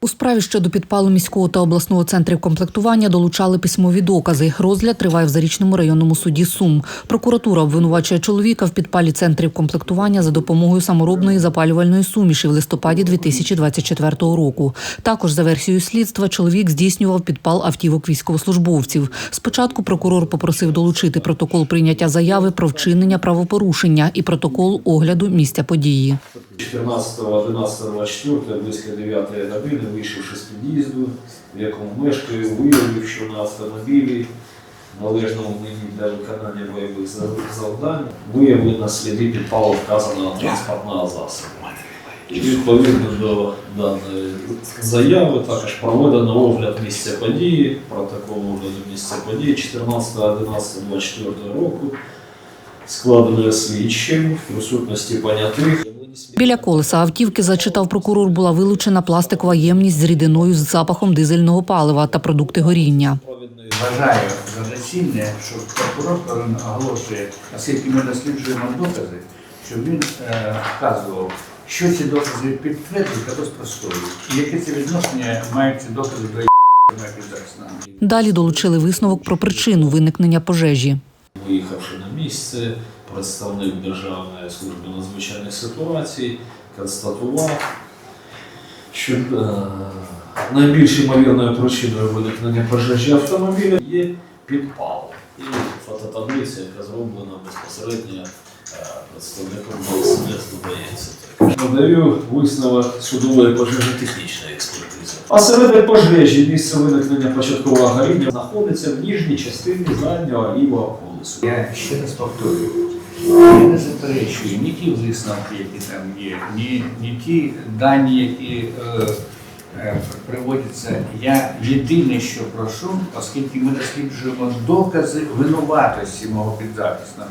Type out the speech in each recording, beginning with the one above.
У справі щодо підпалу міського та обласного центрів комплектування долучали письмові докази. Розгляд триває в Зарічному районному суді Сум. Прокуратура обвинувачує чоловіка в підпалі центрів комплектування за допомогою саморобної запалювальної суміші в листопаді 2024 року. Також за версією слідства чоловік здійснював підпал автівок військовослужбовців. Спочатку прокурор попросив долучити протокол прийняття заяви про вчинення правопорушення і протокол огляду місця події. 14.11.24 близько 9 години, вийшовши з під'їзду, в якому мешкаю, виявив, що на автомобілі, належному мені для виконання бойових за- завдань, виявлено сліди підпалу вказаного транспортного засобу. І відповідно до даної заяви також проведено огляд місця події, протокол огляду місця події 14.11.24 року, складений слідчим в присутності понятих. Біля колеса автівки, зачитав прокурор, була вилучена пластикова ємність з рідиною з запахом дизельного палива та продукти горіння. Вважаю за доцільне, що прокурор оголошує, оскільки ми досліджуємо докази, щоб він е, вказував, що ці докази підтверджують, а то. І яке це відношення мають ці докази до. Далі долучили висновок про причину виникнення пожежі. Виїхавши на місце, представник Державної служби надзвичайних ситуацій констатував, що е, найбільш ймовірною причиною виникнення пожежі автомобіля є підпал. І фототаблиця, яка зроблена безпосередньо е, представником ДСНС. Надаю висновок судової пожежотехнічної експертизи. А серед пожежі місце виникнення початкового горіння знаходиться в ніжній частині заднього лівого колесу. Я ще раз повторюю, я не заперечую ні ті висновки, які там є, ні, ні ті дані, які е, е, приводяться. Я єдине, що прошу, оскільки ми досліджуємо докази винуватості мого підзахисного.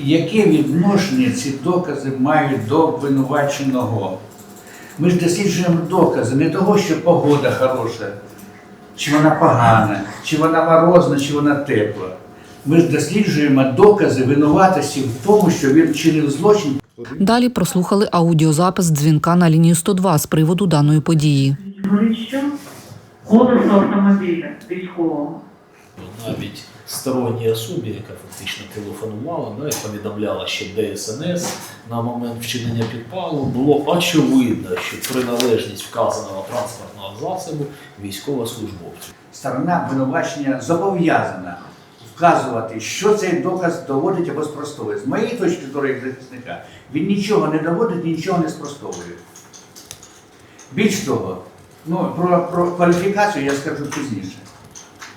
Яке відношення ці докази мають до обвинуваченого? Ми ж досліджуємо докази не того, що погода хороша, чи вона погана, чи вона морозна, чи вона тепла. Ми ж досліджуємо докази винуватості в тому, що він вчинив злочин. Далі прослухали аудіозапис дзвінка на лінію 102 з приводу даної події. Говорить, що колесо автомобіля військового. навіть сторонній особі, яка фактично телефонувала, да, і повідомляла, що ДСНС на момент вчинення підпалу було очевидно, що приналежність вказаного транспортного засобу військовослужбовцю. Сторона обвинувачення зобов'язана вказувати, що цей доказ доводить або спростовує. З моєї точки зору, як захисника, він нічого не доводить, нічого не спростовує. Більш того, ну, про, про кваліфікацію я скажу пізніше.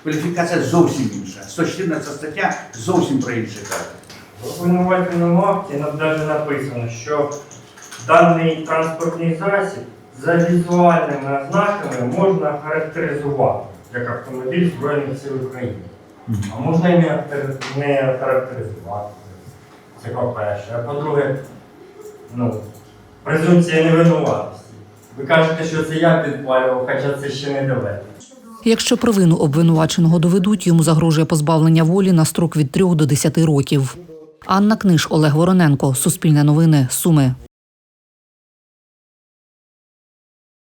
Кваліфікація зовсім інша. 114 стаття зовсім про інше каже. В обвинувальному акті навіть написано, що даний транспортний засіб за візуальними ознаками можна характеризувати як автомобіль Збройних сил України. А можна і не, не характеризувати. Це по-перше. А по-друге, ну, презумпція невинуватості. Ви кажете, що це я підпалював, хоча це ще не доведено. Якщо провину обвинуваченого доведуть, йому загрожує позбавлення волі на строк від 3 до 10 років. Анна Книж, Олег Вороненко, Суспільне новини, Суми.